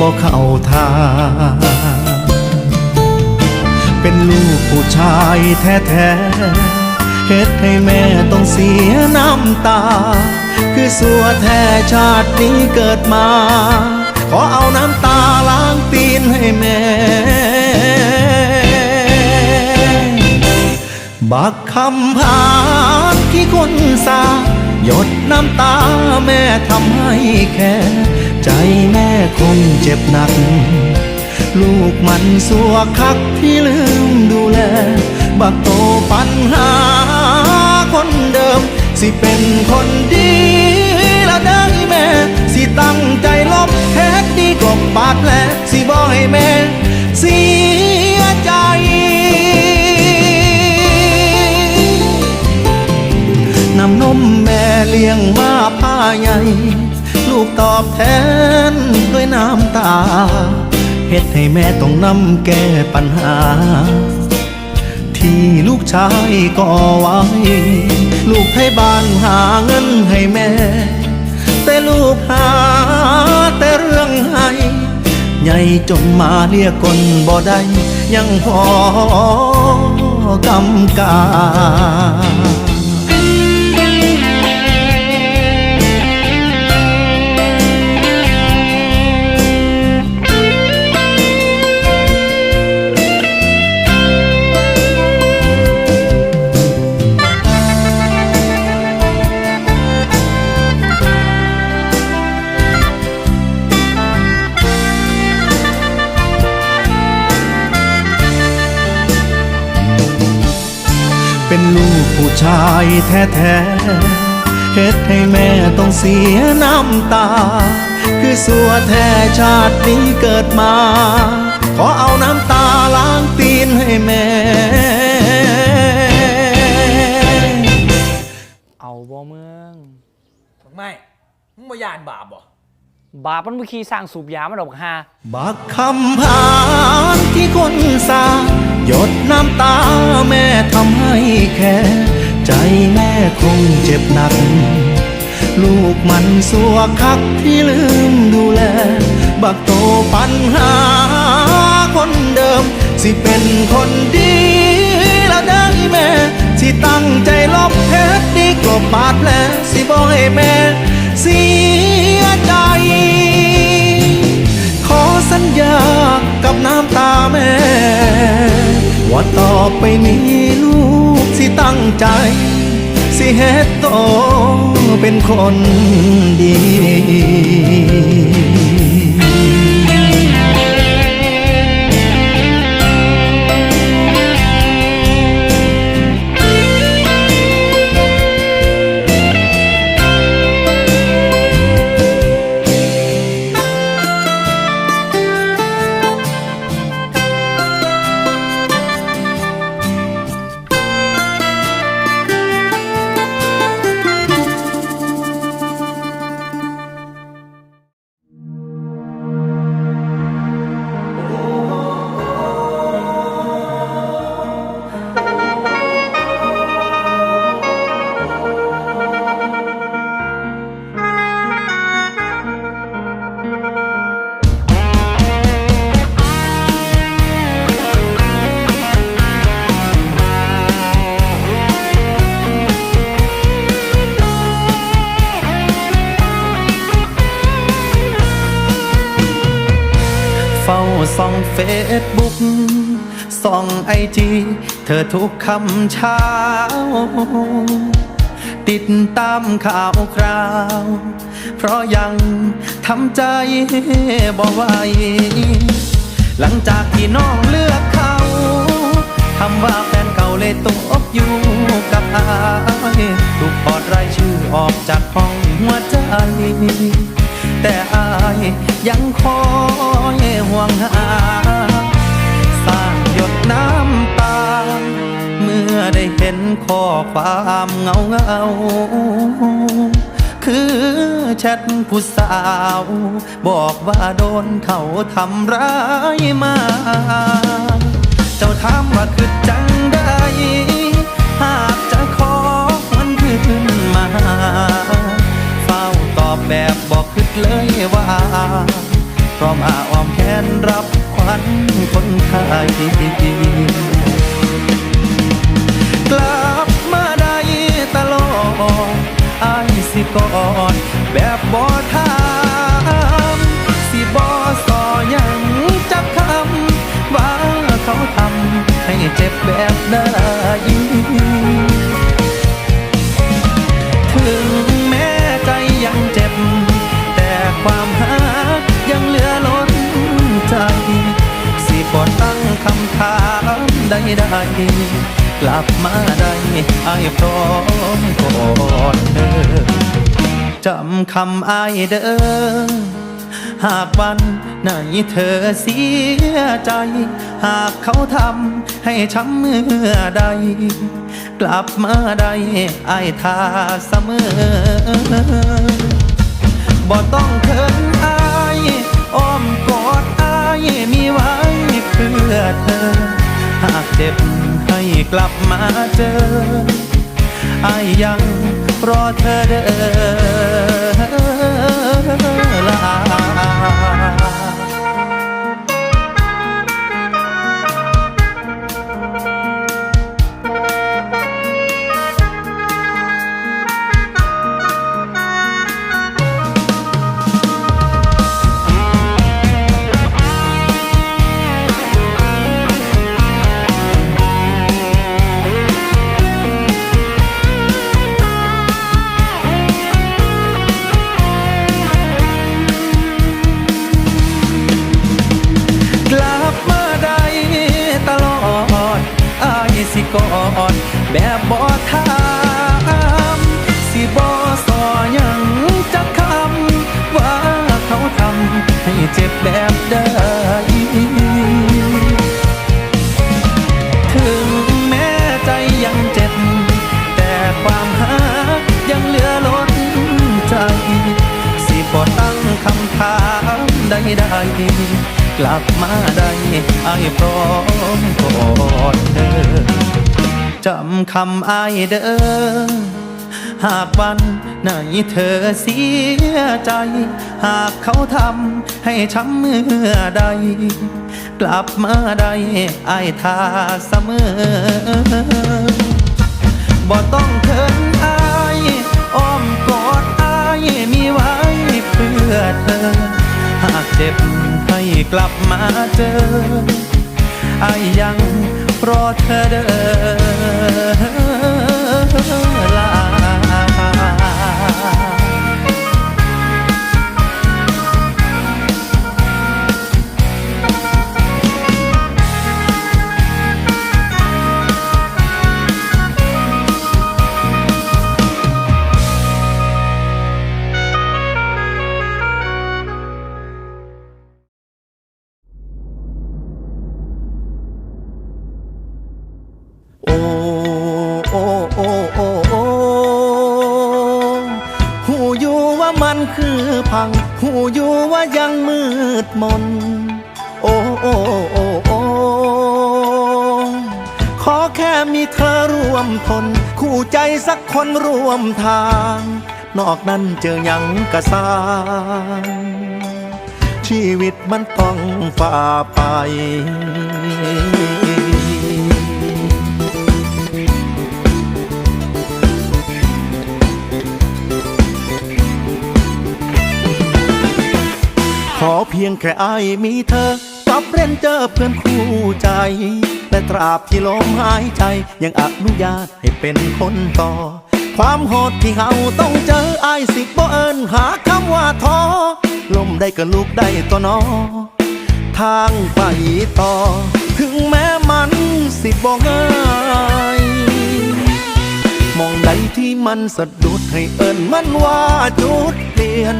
บ่เข้าทาง เป็นลูกผู้ชายแท้ๆเฮ็ดให้แม่ต้องเสียน้ำตา คือสัวแท้ชาตินี้เกิดมา ขอเอาน้ำตาล้างตีนให้แม่บักคำพานที่คนสาหยดน้ำตาแม่ทำให้แค่ ใจแม่คงเจ็บหนัก ลูกมันสัวคักที่ลืมดูแล บักโตปัญหาคนเดิม สิเป็นคนดีละได้แม่ สิตั้งใจลบแค่ดีกบปาดแผลสิบ่ให้แม่เสียใจน้ำนมแม่เลี้ยงมาผ้าใหญ่ ลูกตอบแทนด้วยน้ำตาเฮ็ดให้แม่ต้องนำแก้ปัญหา ที่ลูกชายก่อไว้ ลูกให้บ้านหาเงินให้แม่ แต่ลูกหาแต่เรื่องให้ใหญ่จนมาเรียกคนบ่ได้ยังพอกำกา แท้ๆเฮ็ดให้แม่ต้องเสียน้ำตา คือสัวแท้ชาตินี้เกิดมา ขอเอาน้ำตาล้างตีนให้แม่ เอาบ่เมืองไม่มึงบ่ยานบาปบ่บาปมันบ่ขี้สร้างสูบยามาดอกฮาบักคำพานที่คนสาหยดน้ำตาแม่ทำให้แค่ ใจแม่คงเจ็บหนัก ลูกมันสัวคักที่ลืมดูแล บักโตปัญหาคนเดิม สิเป็นคนดีแล้วได้แม่ สิตั้งใจลบเพชรดีกลบบาดแผลสิบอกให้แม่เสียใจ ขอสัญญากับน้ำตาแม่ ว่าต่อไปนี้ลูกสิตั้งใจ สิเฮ็ดโตเป็นคนดี ฟซบุ๊กส่องไอจีเธอทุกคำเช้า ติดตามข่าวคราว เพราะยังทำใจบ่ไหวหลังจากที่น้องเลือกเขาคำว่าแฟนเก่าเลยตกอยู่กับอายถูกปอดรายชื่อออกจากห้องหัวใจ ความเงาเงา คือแชทผู้สาว บอกว่าโดนเขาทำร้ายมา เจ้าถามว่าคือจังได้หากจะขอมันขึ้นมา เฝ้าตอบแบบบอกคิดเลยว่าพร้อมอาออมแขนรับขวัญคนไทยกลับมา กอดแบบบ่ถามสิบ่สอยังจับคำว่าเขาทำให้เจ็บแบบใดถึงแม้ใจยังเจ็บ แต่ความหายังเหลือล้นใจ สิบ่ตั้งคำถามใดๆกลับมาได้ไอ้ายพร้อมกอดเธอ จำคำอายเด้อหากวันไหนเธอเสียใจ หากเขาทำให้ช้ำเมื่อใด กลับมาได้อายทาเสมอบ่ต้องเขินอายอ้อมกอดอายมีไว้เพื่อเธอ หากเจ็บให้กลับมาเจอ อายยังรอเธอเด้อ กอดแบบบ่ถามสิบ่สอยังจักคำว่าเขาทำให้เจ็บแบบใดถึงแม้ใจยังเจ็บ แต่ความหายังเหลือล้นใจ สิบ่ตั้งคำถามใดๆ กลับมาได้ไอ้พร้อมกอดเธอจำคำไอายเด้อหากวันไหนเธอเสียใจ หากเขาทำให้ช้ำเมื่อใด กลับมาได้ไอายทาเสมอบ่ต้องเขินอายอ้อมกอดอายมีไว้เพื่อเธอ หากเจ็บ ให้กลับมาเจออายยังรอเธอเด้อลา มีเธอร่วมทน คู่ใจสักคนร่วมทาง นอกนั้นเจอยังกระสางชีวิตมันต้องฝ่าไปขอเพียงแค่อายมีเธอ กับเรนเจอเพื่อนคู่ใจ และตราบที่ลมหายใจ ยังอนุญาตให้เป็นคนต่อ ความโหดที่เฮาต้องเจออายสิบ่เอินหาคำว่าท้อลมได้ก็ลูกได้ตัวนอ ทางไปต่อ ถึงแม้มันสิบ่ง่ายมองใดที่มันสะดุดให้เอิญมันว่าจุดเปลี่ยน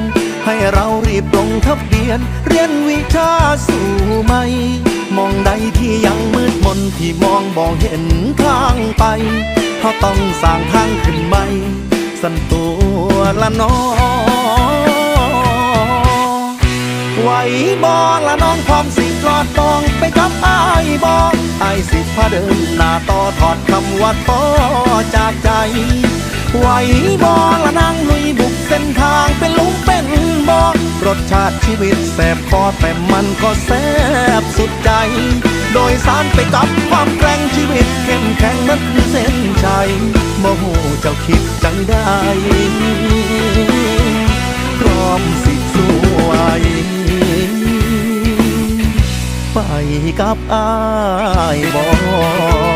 ให้เรารีบลงทะเบียน เรียนวิชาสู่ไหม มองใดที่ยังมืดมนที่มองบ่เห็นทางไปเขาต้องสร้างทางขึ้นใหม่ สันตัวละน้องไหวบอละน้องพร้อมสิกอดตองไปกับอายบออายสิพาเดินหน้าต่อถอดคำว่าต่อจากใจ ไหวบอละนางลุยบุกเส้นทางเป็นลุงเป็นบอรสชาติชีวิตแสบคอแต่มันก็แสบสุดใจ โดยสารไปกับความแกร่งชีวิตเข้มแข็งนั้นคือเส้นชัยโมโหเจ้าคิดจังได้พร้อมสิสวยไปกับอายบอถึง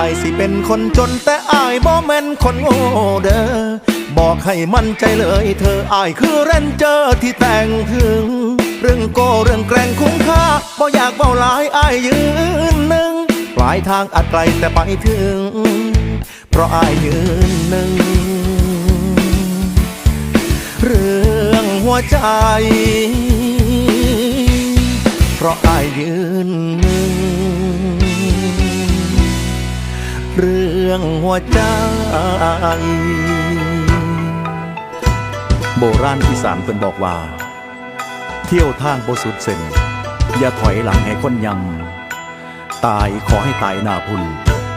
อายสิเป็นคนจนแต่อายบ่แม่นคนโง่เด้อบอกให้มั่นใจเลยเธออายคือเรนเจอร์ที่แต่งถึง เรื่องโกเรื่องแกร่งคุ้มค่าบ่อยากเบาหลายอายยืนหนึ่งปลายทางอาจไกลแต่ไปถึง เพราะอายยืนหนึ่งเรื่องหัวใจ เพราะอายยืนหนึ่ง เรื่องหัวใจโบราณอีสานเป็นบอกว่า เที่ยวทางบสุดเส้นอย่าถอยหลังให้คนยำ ตายขอให้ตายหน้าพุ่น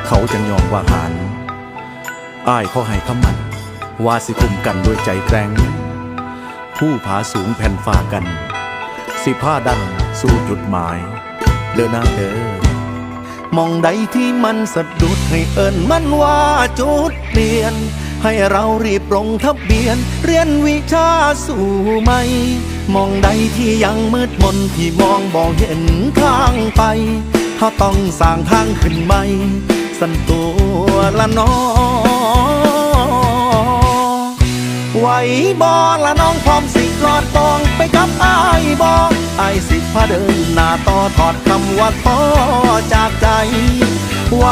เขาจังยอมว่าหารอ้ายขอให้คำมัน ว่าสิคุมกันด้วยใจแกร่ง ผู้ผาสูงแผ่นฝ่ากัน สิผ้าดันสู่จุดหมาย เดินหน้าเดิน มองใดที่มันสะดุดให้เอิญมันว่าจุดเปลี่ยน ให้เรารีบลงทะเบียน เรียนวิชาสู่ไหม มองใดที่ยังมืดมนที่มองบ่เห็นข้างไปเขาต้องสร้างทางขึ้นใหม่ สันตัวละน้อ ไหวบอละน้องพร้อมสิกอดตองไปกับอายบออสิพาเดินหน้าต่อถอดคำว่าท้อจากใจไหว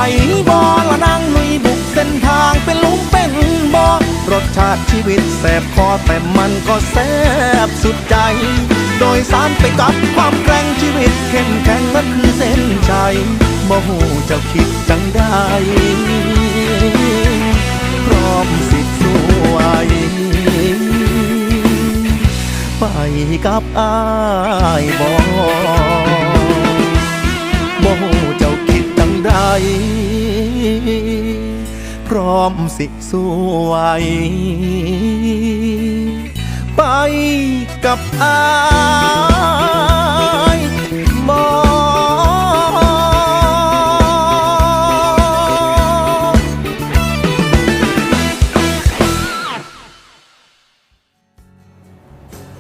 บอละนางลุยบุกเส้นทางเป็นลุงเป็นบอรสชาติชีวิตแสบคอแต่มันก็แสบสุดใจ โดยสารไปกับความแกร่งชีวิตเข้มแข็งนั่นคือเส้นชัยโมโหเจ้าคิดจังได้ กับอายบอบอเจ้าคิดจังใดพร้อมสิสวยไปกับอายบ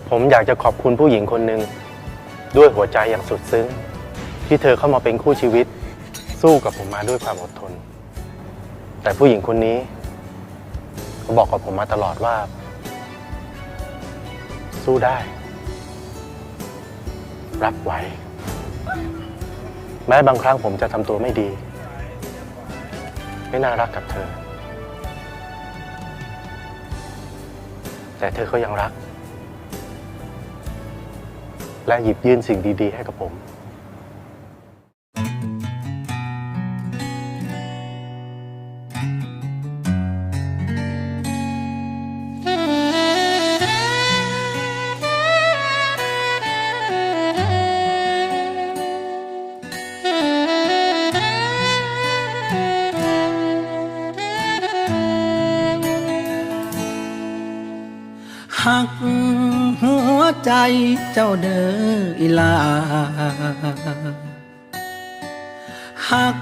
ผมอยากจะขอบคุณผู้หญิงคนหนึ่งด้วยหัวใจอย่างสุดซึ้ง ที่เธอเข้ามาเป็นคู่ชีวิต สู้กับผมมาด้วยความอดทน แต่ผู้หญิงคนนี้เขาบอกกับผมมาตลอดว่า สู้ได้ รับไหวแม้บางครั้งผมจะทำตัวไม่ดี ไม่น่ารักกับเธอ แต่เธอก็ยังรัก และหยิบยื่นสิ่งดี ๆ ให้กับผม ใจเจ้าเด้ออีลาหัก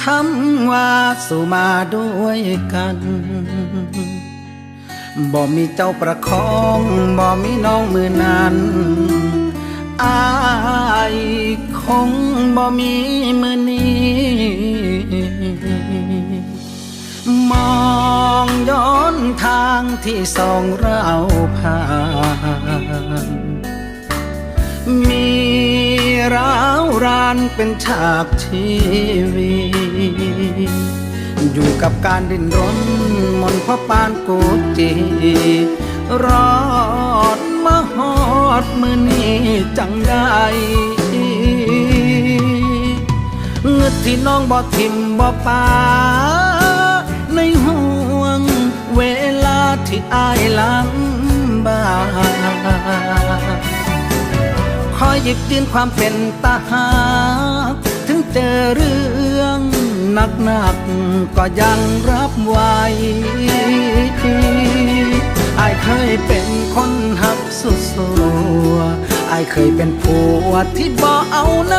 คำว่าสู่มาด้วยกันบ่มีเจ้าประคองบ่มีน้องมือนั้นอายคงบ่มีมือนี้ มองย้อนทางที่สองเราผ่าน มีร้าวรานเป็นฉากชีวิตอยู่กับการดิ้นรนมนพปานกูจีรอดมาหอดมือนี้จังได้เงือที่น้องบ่ทิมบ่ปา ในห่วง เวลาที่อายลำบากคอยหยิบยืนความเป็นตาหา ถึงเจอเรื่องหนักหนักๆก็ยังรับไวอายเคยเป็นคนหักสุดสัวอายเคยเป็นผัวที่บ่เอาไหน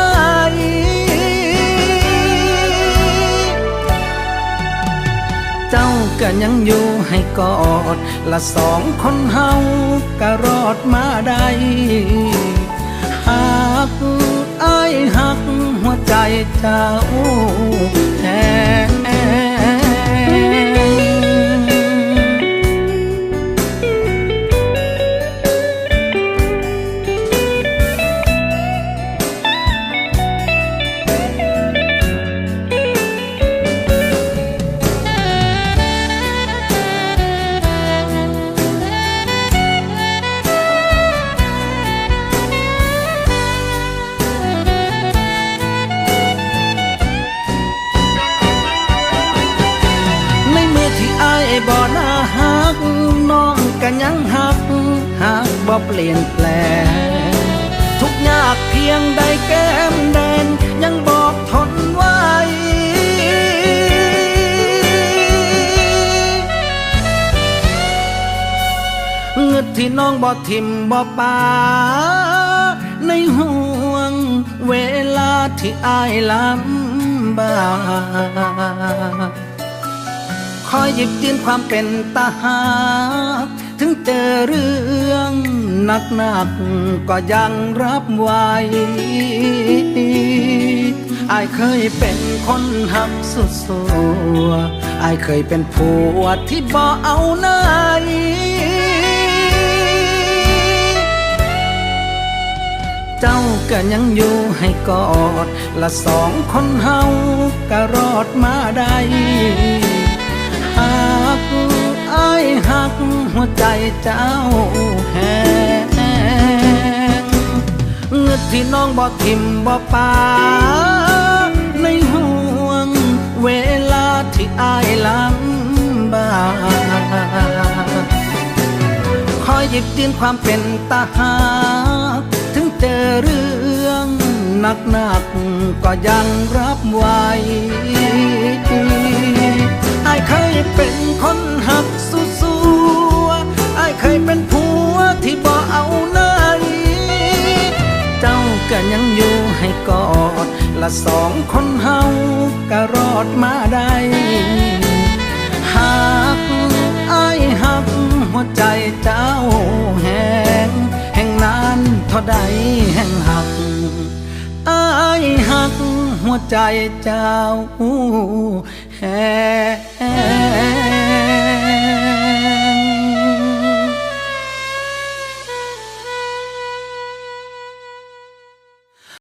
ก็ยังอยู่ให้กอด ละสองคนเฮาก็รอดมาได้หากอายหักหัวใจเจ้าแทน ยังหักหักบ่เปลี่ยนแปลง ทุกยากเพียงใดแก้มแดงยังบอกทนไว้เงึดที่น้องบ่ทิมบ่ปาในห่วงเวลาที่อายลำบากคอยหยิบยืนความเป็นตาหาก ถึงเจอเรื่องหนักหนักๆก็ยังรับไหว้อายเคยเป็นคนหักสุดสัวอายเคยเป็นผัวที่บ่เอาไหนเจ้าก็ยังอยู่ให้กอด ละสองคนเฮาก็รอดมาได้อา ยหักหัวใจเจ้าแหงเงึดที่น้องบ่ทิมบ่ปาในห่วงเวลาที่อายลำบากคอยหยิบยืนความเป็นตาหาถึงเจอเรื่องหนักหนักๆก็ยังรับไหว้อายเคยเป็นคนหักส อายเคยเป็นผัวที่บ่เอาไหนเจ้าก็ยังอยู่ให้กอด ละสองคนเฮาก็รอดมาได้หากอ้ายหักหัวใจเจ้าแหงแห่งนานเท่าใดแห่งหักอ้ายหักหัวใจเจ้าแหง